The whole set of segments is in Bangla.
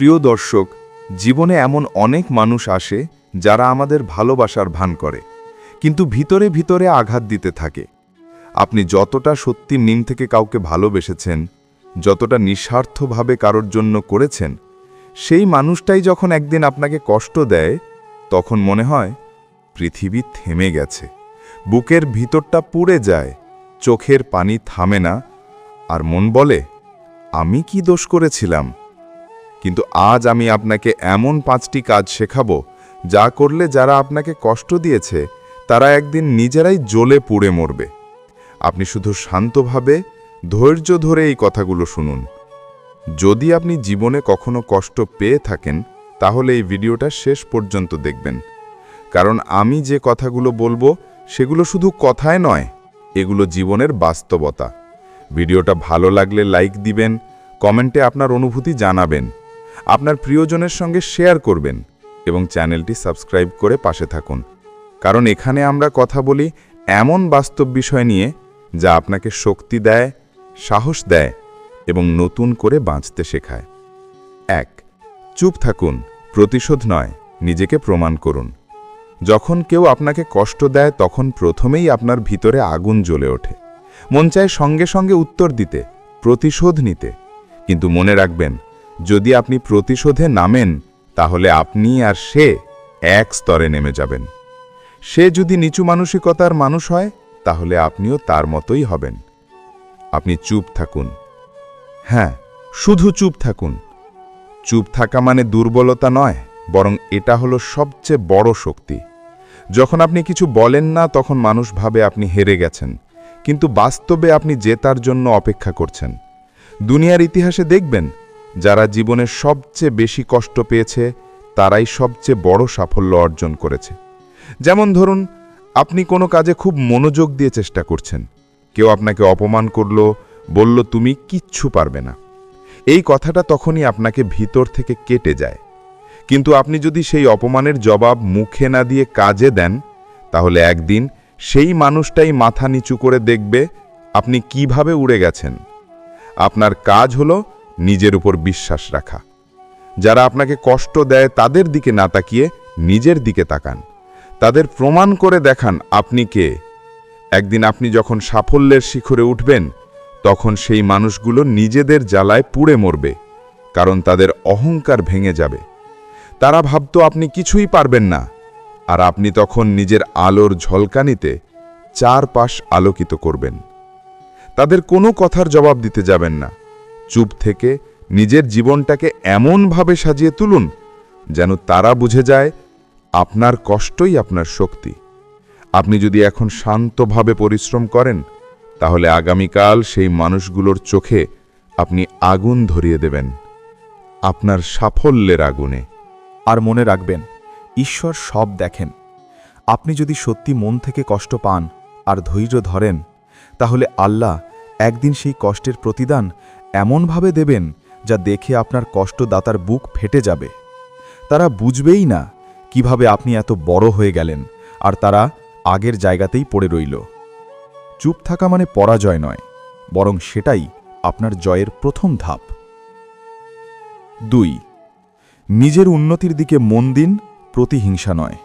প্রিয় দর্শক, জীবনে এমন অনেক মানুষ আসে যারা আমাদের ভালোবাসার ভান করে, কিন্তু ভিতরে ভিতরে আঘাত দিতে থাকে। আপনি যতটা সত্যি নিম থেকে কাউকে ভালোবেসেছেন, যতটা নিঃস্বার্থভাবে কারোর জন্য করেছেন, সেই মানুষটাই যখন একদিন আপনাকে কষ্ট দেয়, তখন মনে হয়, পৃথিবী থেমে গেছে, বুকের ভিতরটা পুড়ে যায়, চোখের পানি থামে না, আর মন বলে, আমি কি দোষ করেছিলাম কিন্তু আজ আমি আপনাকে এমন পাঁচটি কাজ শেখাবো, যা করলে যারা আপনাকে কষ্ট দিয়েছে, তারা একদিন নিজেরাই জ্বলে পুড়ে মরবে। আপনি শুধু শান্তভাবে, ধৈর্য ধরে এই কথাগুলো শুনুন। যদি আপনি জীবনে কখনো কষ্ট পেয়ে থাকেন, তাহলে এই ভিডিওটা শেষ পর্যন্ত দেখবেন। কারণ আমি যে কথাগুলো বলব, সেগুলো শুধু কথায় নয়, এগুলো জীবনের বাস্তবতা। ভিডিওটা ভালো লাগলে লাইক দিবেন, কমেন্টে আপনার অনুভূতি জানাবেন। আপনার প্রিয়জনের সঙ্গে শেয়ার করবেন এবং চ্যানেলটি সাবস্ক্রাইব করে পাশে থাকুন। কারণ এখানে আমরা কথা বলি এমন বাস্তব বিষয় নিয়ে যা আপনাকে শক্তি দেয়, সাহস দেয় এবং নতুন করে বাঁচতে শেখায়। এক, চুপ থাকুন, প্রতিশোধ নয়, নিজেকে প্রমাণ করুন। যখন কেউ আপনাকে কষ্ট দেয়, তখন প্রথমেই আপনার ভিতরে আগুন জ্বলে ওঠে। মন চায় সঙ্গে সঙ্গে উত্তর দিতে, প্রতিশোধ নিতে। কিন্তু মনে রাখবেন যদি আপনি প্রতিশোধে নামেন, তাহলে আপনি আর সে এক স্তরে নেমে যাবেন। সে যদি নিচু মানসিকতার মানুষ হয়, তাহলে আপনিও তার মতোই হবেন। আপনি চুপ থাকুন। হ্যাঁ শুধু চুপ থাকুন। চুপ থাকা মানে দুর্বলতা নয়, বরং এটা হলো সবচেয়ে বড় শক্তি। যখন আপনি কিছু বলেন না, তখন মানুষ ভাবে আপনি হেরে গেছেন। কিন্তু বাস্তবে আপনি জেতার জন্য অপেক্ষা করছেন। দুনিয়ার ইতিহাসে দেখবেন যারা জীবনে সবচেয়ে বেশি কষ্ট পেয়েছে, তারাই সবচেয়ে বড় সাফল্য অর্জন করেছে। যেমন ধরুন, আপনি কোনো কাজে খুব মনোযোগ দিয়ে চেষ্টা করছেন। কেউ আপনাকে অপমান করল, বলল, তুমি কিচ্ছু পারবে না। এই কথাটা তখনই আপনাকে ভিতর থেকে কেটে যায়। কিন্তু আপনি যদি সেই অপমানের জবাব মুখে না দিয়ে কাজে দেন, তাহলে একদিন সেই মানুষটাই মাথা নিচু করে দেখবে, আপনি কীভাবে উড়ে গেছেন। আপনার কাজ হলো নিজের উপর বিশ্বাস রাখা। যারা আপনাকে কষ্ট দেয় তাদের দিকে না তাকিয়ে নিজের দিকে তাকান। তাদের প্রমাণ করে দেখান আপনি কে। একদিন আপনি যখন সাফল্যের শিখরে উঠবেন, তখন সেই মানুষগুলো নিজেদের জ্বালায় পুড়ে মরবে, কারণ তাদের অহংকার ভেঙে যাবে। তারা ভাবত আপনি কিছুই পারবেন না, আর আপনি তখন নিজের আলোর ঝলকানিতে চারপাশ আলোকিত করবেন। তাদের কোনো কথার জবাব দিতে যাবেন না। চুপ থেকে নিজের জীবনটাকে এমনভাবে সাজিয়ে তুলুন, যেন তারা বুঝে যায় আপনার কষ্টই আপনার শক্তি। আপনি যদি এখন শান্তভাবে পরিশ্রম করেন, তাহলে আগামীকাল সেই মানুষগুলোর চোখে আপনি আগুন ধরিয়ে দেবেন, আপনার সাফল্যের আগুনে। আর মনে রাখবেন, ঈশ্বর সব দেখেন। আপনি যদি সত্যি মন থেকে কষ্ট পান আর ধৈর্য ধরেন, তাহলে আল্লাহ একদিন সেই কষ্টের প্রতিদান এমনভাবে দেবেন যা দেখে আপনার কষ্টদাতার বুক ফেটে যাবে। তারা বুঝবেই না কীভাবে আপনি এত বড় হয়ে গেলেন আর তারা আগের জায়গাতেই পড়ে রইল। চুপ থাকা মানে পরাজয় নয়, বরং সেটাই আপনার জয়ের প্রথম ধাপ। দুই, নিজের উন্নতির দিকে মন দিন প্রতিহিংসা নয়।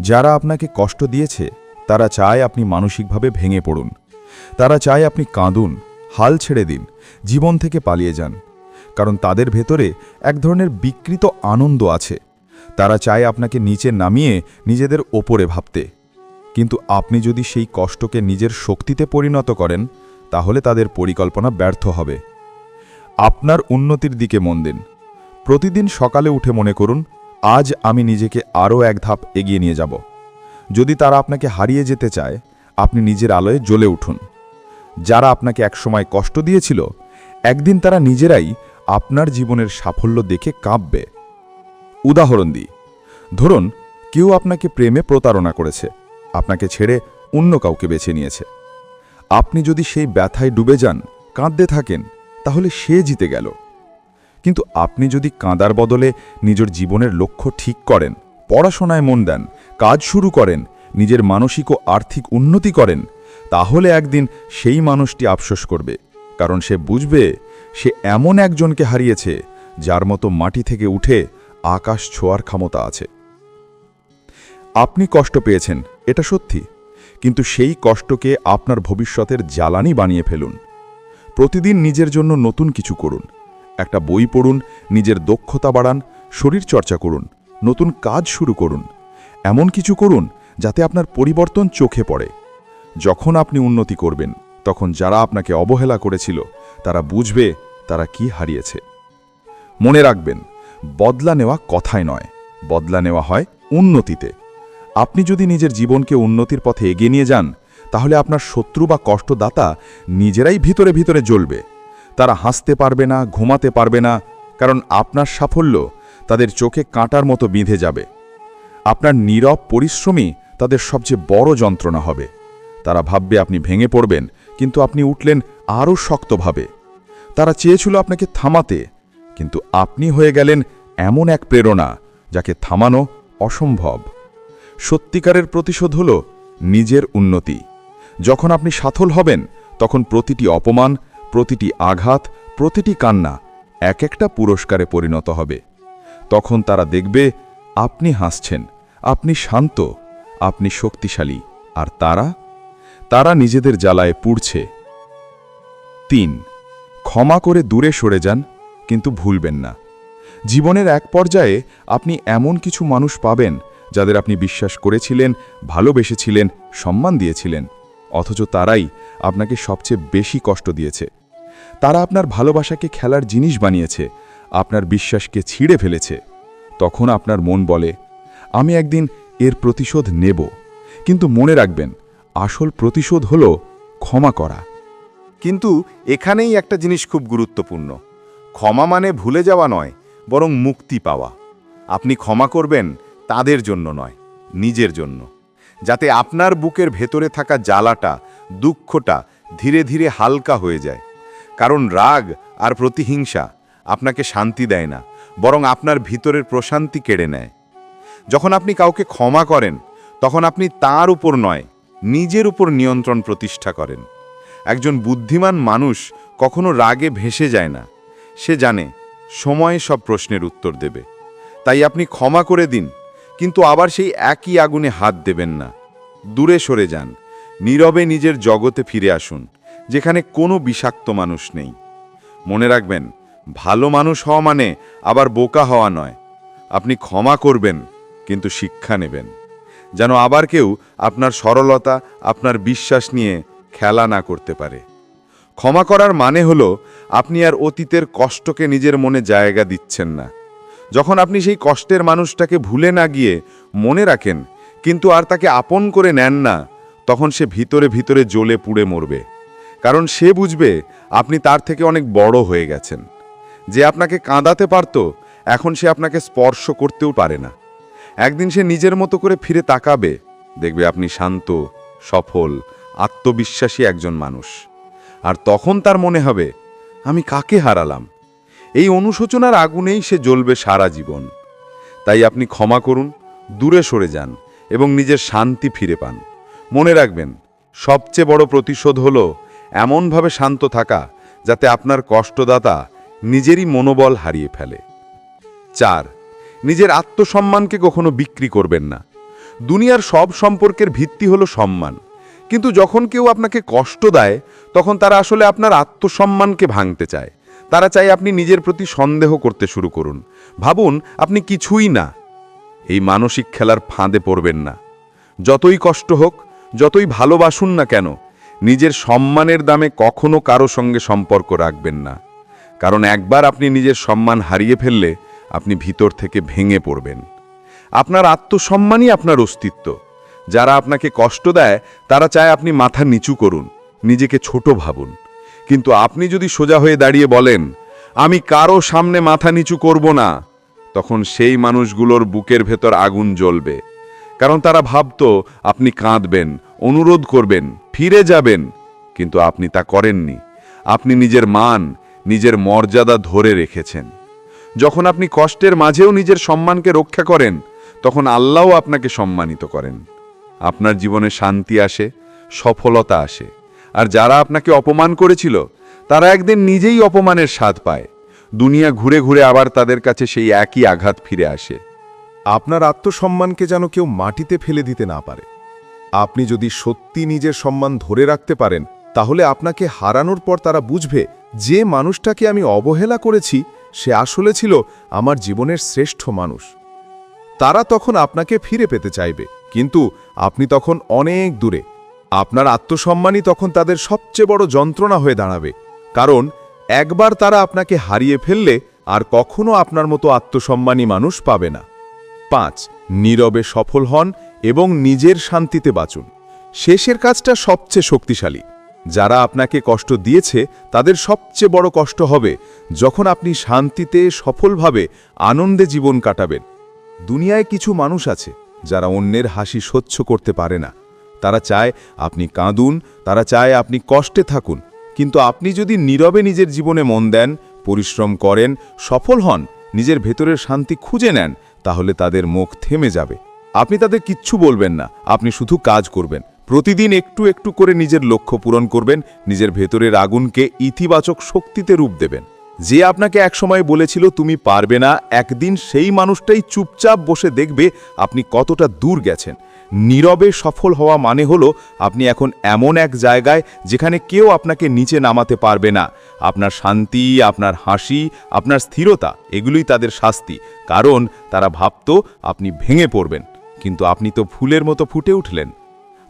যারা আপনাকে কষ্ট দিয়েছে, তারা চায় আপনি মানসিকভাবে ভেঙে পড়ুন। তারা চায় আপনি কাঁদুন। হাল ছেড়ে দিন, জীবন থেকে পালিয়ে যান। কারণ তাদের ভেতরে এক ধরনের বিকৃত আনন্দ আছে। তারা চায় আপনাকে নিচে নামিয়ে নিজেদের ওপরে ভাবতে। কিন্তু আপনি যদি সেই কষ্টকে নিজের শক্তিতে পরিণত করেন, তাহলে তাদের পরিকল্পনা ব্যর্থ হবে। আপনার উন্নতির দিকে মন দিন। প্রতিদিন সকালে উঠে মনে করুন, আজ আমি নিজেকে আরও এক ধাপ এগিয়ে নিয়ে যাব। যদি তারা আপনাকে হারিয়ে যেতে চায়, আপনি নিজের আলোয় জ্বলে উঠুন। যারা আপনাকে একসময় কষ্ট দিয়েছিল, একদিন তারা নিজেরাই আপনার জীবনের সাফল্য দেখে কাঁপবে। উদাহরণ দিই, ধরুন, কেউ আপনাকে প্রেমে প্রতারণা করেছে, আপনাকে ছেড়ে অন্য কাউকে বেছে নিয়েছে। আপনি যদি সেই ব্যথায় ডুবে যান, কাঁদতে থাকেন, তাহলে সে জিতে গেল। কিন্তু আপনি যদি কাঁদার বদলে নিজের জীবনের লক্ষ্য ঠিক করেন, পড়াশোনায় মন দেন, কাজ শুরু করেন, নিজের মানসিক ও আর্থিক উন্নতি করেন তাহলে একদিন সেই মানুষটি আফসোস করবে, কারণ সে বুঝবে সে এমন একজনকে হারিয়েছে যার মতো মাটি থেকে উঠে আকাশ ছোঁয়ার ক্ষমতা আছে। আপনি কষ্ট পেয়েছেন, এটা সত্যি, কিন্তু সেই কষ্টকে আপনার ভবিষ্যতের জ্বালানি বানিয়ে ফেলুন। প্রতিদিন নিজের জন্য নতুন কিছু করুন, একটা বই পড়ুন, নিজের দক্ষতা বাড়ান, শরীর চর্চা করুন, নতুন কাজ শুরু করুন, এমন কিছু করুন যাতে আপনার পরিবর্তন চোখে পড়ে। যখন আপনি উন্নতি করবেন, তখন যারা আপনাকে অবহেলা করেছিল, তারা বুঝবে তারা কি হারিয়েছে। মনে রাখবেন, বদলা নেওয়া কথায় নয়। বদলা নেওয়া হয় উন্নতিতে। আপনি যদি নিজের জীবনকে উন্নতির পথে এগিয়ে নিয়ে যান, তাহলে আপনার শত্রু বা কষ্টদাতা নিজেরাই ভিতরে ভিতরে জ্বলবে। তারা হাসতে পারবে না, ঘুমাতে পারবে না, কারণ আপনার সাফল্য তাদের চোখে কাঁটার মতো বিঁধে যাবে। আপনার নীরব পরিশ্রমী তাদের সবচেয়ে বড় যন্ত্রণা হবে। তারা ভাববে আপনি ভেঙে পড়বেন, কিন্তু আপনি উঠলেন আরও শক্তভাবে। তারা চেয়েছিল আপনাকে থামাতে, কিন্তু আপনি হয়ে গেলেন এমন এক প্রেরণা যাকে থামানো অসম্ভব। সত্যিকারের প্রতিশোধ হল নিজের উন্নতি। যখন আপনি সাথল হবেন, তখন প্রতিটি অপমান, প্রতিটি আঘাত, প্রতিটি কান্না এক একটা পুরস্কারে পরিণত হবে। তখন তারা দেখবে আপনি হাসছেন, আপনি শান্ত, আপনি শক্তিশালী, আর তারা তারা নিজেদের জ্বালায় পুড়ছে। তিন, ক্ষমা করে দূরে সরে যান, কিন্তু ভুলবেন না। জীবনের এক পর্যায়ে আপনি এমন কিছু মানুষ পাবেন, যাদের আপনি বিশ্বাস করেছিলেন, ভালোবেসেছিলেন, সম্মান দিয়েছিলেন। অথচ তারাই আপনাকে সবচেয়ে বেশি কষ্ট দিয়েছে। তারা আপনার ভালোবাসাকে খেলার জিনিস বানিয়েছে, আপনার বিশ্বাসকে ছিঁড়ে ফেলেছে। তখন আপনার মন বলে, আমি একদিন এর প্রতিশোধ নেব। কিন্তু মনে রাখবেন আসল প্রতিশোধ হল ক্ষমা করা। কিন্তু এখানেই একটা জিনিস খুব গুরুত্বপূর্ণ। ক্ষমা মানে ভুলে যাওয়া নয়, বরং মুক্তি পাওয়া। আপনি ক্ষমা করবেন তাদের জন্য নয়, নিজের জন্য। যাতে আপনার বুকের ভেতরে থাকা জ্বালাটা, দুঃখটা ধীরে ধীরে হালকা হয়ে যায়। কারণ রাগ আর প্রতিহিংসা আপনাকে শান্তি দেয় না, বরং আপনার ভিতরের প্রশান্তি কেড়ে নেয়। যখন আপনি কাউকে ক্ষমা করেন, তখন আপনি তার উপর নয় নিজের উপর নিয়ন্ত্রণ প্রতিষ্ঠা করেন। একজন বুদ্ধিমান মানুষ কখনো রাগে ভেসে যায় না। সে জানে, সময়ে সব প্রশ্নের উত্তর দেবে। তাই আপনি ক্ষমা করে দিন, কিন্তু আবার সেই একই আগুনে হাত দেবেন না। দূরে সরে যান, নীরবে নিজের জগতে ফিরে আসুন, যেখানে কোনো বিষাক্ত মানুষ নেই। মনে রাখবেন, ভালো মানুষ হওয়া মানে আবার বোকা হওয়া নয়। আপনি ক্ষমা করবেন, কিন্তু শিক্ষা নেবেন। যেন আবার কেউ আপনার সরলতা, আপনার বিশ্বাস নিয়ে খেলা না করতে পারে। ক্ষমা করার মানে হল, আপনি আর অতীতের কষ্টকে নিজের মনে জায়গা দিচ্ছেন না। যখন আপনি সেই কষ্টের মানুষটাকে ভুলে না গিয়ে মনে রাখেন, কিন্তু আর তাকে আপন করে নেন না, তখন সে ভিতরে ভিতরে জ্বলে পুড়ে মরবে। কারণ সে বুঝবে, আপনি তার থেকে অনেক বড় হয়ে গেছেন। যে আপনাকে কাঁদাতে পারত, এখন সে আপনাকে স্পর্শ করতেও পারে না। একদিন সে নিজের মতো করে ফিরে তাকাবে, দেখবে আপনি শান্ত, সফল, আত্মবিশ্বাসী একজন মানুষ। আর তখন তার মনে হবে, আমি কাকে হারালাম? এই অনুশোচনার আগুনেই সে জ্বলবে সারা জীবন। তাই আপনি ক্ষমা করুন, দূরে সরে যান এবং নিজের শান্তি ফিরে পান। মনে রাখবেন, সবচেয়ে বড় প্রতিশোধ হল এমনভাবে শান্ত থাকা যাতে আপনার কষ্টদাতা নিজেরই মনোবল হারিয়ে ফেলে। চার নিজের আত্মসম্মানকে কখনো বিক্রি করবেন না। দুনিয়ার সব সম্পর্কের ভিত্তি হলো সম্মান। কিন্তু যখন কেউ আপনাকে কষ্ট দেয়, তখন তারা আসলে আপনার আত্মসম্মানকে ভাঙতে চায়। তারা চায় আপনি নিজের প্রতি সন্দেহ করতে শুরু করুন। ভাবুন, আপনি কিছুই না। এই মানসিক খেলার ফাঁদে পড়বেন না। যতই কষ্ট হোক, যতই ভালোবাসুন না কেন, নিজের সম্মানের দামে কখনো কারও সঙ্গে সম্পর্ক রাখবেন না। কারণ একবার আপনি নিজের সম্মান হারিয়ে ফেললে আপনি ভিতর থেকে ভেঙে পড়বেন। আপনার আত্মসম্মানই আপনার অস্তিত্ব। যারা আপনাকে কষ্ট দেয়, তারা চায় আপনি মাথা নিচু করুন, নিজেকে ছোট ভাবুন। কিন্তু আপনি যদি সোজা হয়ে দাঁড়িয়ে বলেন, আমি কারও সামনে মাথা নিচু করব না, তখন সেই মানুষগুলোর বুকের ভেতর আগুন জ্বলবে। কারণ তারা ভাবত, আপনি কাঁদবেন, অনুরোধ করবেন, ফিরে যাবেন। কিন্তু আপনি তা করেননি। আপনি নিজের মান, নিজের মর্যাদা ধরে রেখেছেন। যখন আপনি কষ্টের মাঝেও নিজের সম্মানকে রক্ষা করেন, তখন আল্লাহও আপনাকে সম্মানিত করেন। আপনার জীবনে শান্তি আসে, সফলতা আসে। আর যারা আপনাকে অপমান করেছিল, তারা একদিন নিজেই অপমানের স্বাদ পায়। দুনিয়া ঘুরে ঘুরে আবার তাদের কাছে সেই একই আঘাত ফিরে আসে। আপনার আত্মসম্মানকে যেন কেউ মাটিতে ফেলে দিতে না পারে। আপনি যদি সত্যি নিজের সম্মান ধরে রাখতে পারেন, তাহলে আপনাকে হারানোর পর তারা বুঝবে, যে মানুষটাকে আমি অবহেলা করেছি সে আসলে ছিল আমার জীবনের শ্রেষ্ঠ মানুষ। তারা তখন আপনাকে ফিরে পেতে চাইবে, কিন্তু আপনি তখন অনেক দূরে। আপনার আত্মসম্মানই তখন তাদের সবচেয়ে বড় যন্ত্রণা হয়ে দাঁড়াবে, কারণ একবার তারা আপনাকে হারিয়ে ফেললে আর কখনো আপনার মতো আত্মসম্মানী মানুষ পাবে না। পাঁচ, নীরবে সফল হন এবং নিজের শান্তিতে বাঁচুন। শেষের কাজটা সবচেয়ে শক্তিশালী। যারা আপনাকে কষ্ট দিয়েছে, তাদের সবচেয়ে বড় কষ্ট হবে যখন আপনি শান্তিতে, সফলভাবে, আনন্দে জীবন কাটাবেন। দুনিয়ায় কিছু মানুষ আছে যারা অন্যের হাসি সহ্য করতে পারে না। তারা চায় আপনি কাঁদুন, তারা চায় আপনি কষ্টে থাকুন। কিন্তু আপনি যদি নীরবে নিজের জীবনে মন দেন, পরিশ্রম করেন, সফল হন, নিজের ভেতরের শান্তি খুঁজে নেন, তাহলে তাদের মুখ থেমে যাবে। আপনি তাদের কিচ্ছু বলবেন না, আপনি শুধু কাজ করবেন। প্রতিদিন একটু একটু করে নিজের লক্ষ্য পূরণ করবেন, নিজের ভেতরের আগুনকে ইতিবাচক শক্তিতে রূপ দেবেন। যে আপনাকে একসময় বলেছিল, তুমি পারবে না, একদিন সেই মানুষটাই চুপচাপ বসে দেখবে আপনি কতটা দূর গেছেন। নীরবে সফল হওয়া মানে হলো, আপনি এখন এমন এক জায়গায় যেখানে কেউ আপনাকে নিচে নামাতে পারবে না। আপনার শান্তি, আপনার হাসি, আপনার স্থিরতা, এগুলোই তাদের শাস্তি। কারণ তারা ভাবত আপনি ভেঙে পড়বেন। কিন্তু আপনি তো ফুলের মতো ফুটে উঠলেন।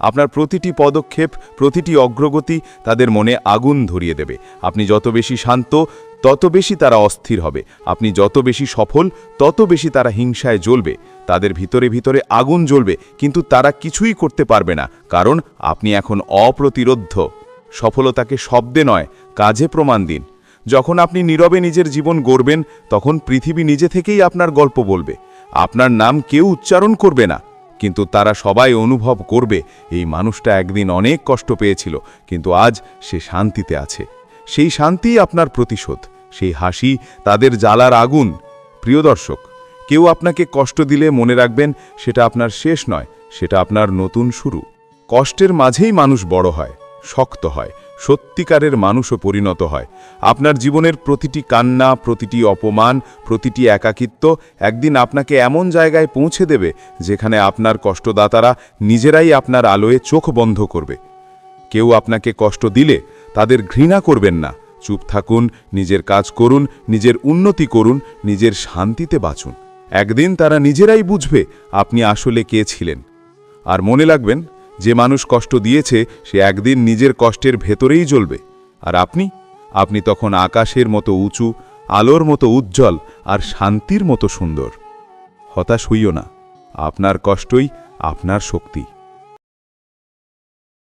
আপনার প্রতিটি পদক্ষেপ, প্রতিটি অগ্রগতি তাদের মনে আগুন ধরিয়ে দেবে। আপনি যত বেশি শান্ত, তত বেশি তারা অস্থির হবে। আপনি যত বেশি সফল, তত বেশি তারা হিংসায় জ্বলবে। তাদের ভিতরে ভিতরে আগুন জ্বলবে, কিন্তু তারা কিছুই করতে পারবে না, কারণ আপনি এখন অপ্রতিরোধ্য। সফলতাকে শব্দে নয়, কাজে প্রমাণ দিন। যখন আপনি নীরবে নিজের জীবন গড়বেন, তখন পৃথিবী নিজে থেকেই আপনার গল্প বলবে। আপনার নাম কেউ উচ্চারণ করবে না। কিন্তু তারা সবাই অনুভব করবে, এই মানুষটা একদিন অনেক কষ্ট পেয়েছিল, কিন্তু আজ সে শান্তিতে আছে। সেই শান্তিই আপনার প্রতিশোধ, সেই হাসি তাদের জ্বালার আগুন। প্রিয় দর্শক, কেউ আপনাকে কষ্ট দিলে মনে রাখবেন সেটা আপনার শেষ নয়, সেটা আপনার নতুন শুরু। কষ্টের মাঝেই মানুষ বড় হয়, শক্ত হয় সত্যিকারের মানুষও পরিণত হয়। আপনার জীবনের প্রতিটি কান্না, প্রতিটি অপমান, প্রতিটি একাকিত্ব একদিন আপনাকে এমন জায়গায় পৌঁছে দেবে যেখানে আপনার কষ্টদাতারা নিজেরাই আপনার আলোয় চোখ বন্ধ করবে। কেউ আপনাকে কষ্ট দিলে তাদের ঘৃণা করবেন না। চুপ থাকুন, নিজের কাজ করুন, নিজের উন্নতি করুন, নিজের শান্তিতে বাঁচুন। একদিন তারা নিজেরাই বুঝবে আপনি আসলে কে ছিলেন। আর মনে রাখবেন যে মানুষ কষ্ট দিয়েছে, সে একদিন নিজের কষ্টের ভেতরেই জ্বলবে। আর আপনি? আপনি তখন আকাশের মতো উঁচু, আলোর মতো উজ্জ্বল আর শান্তির মতো সুন্দর। হতাশ হইও না। আপনার কষ্টই আপনার শক্তি।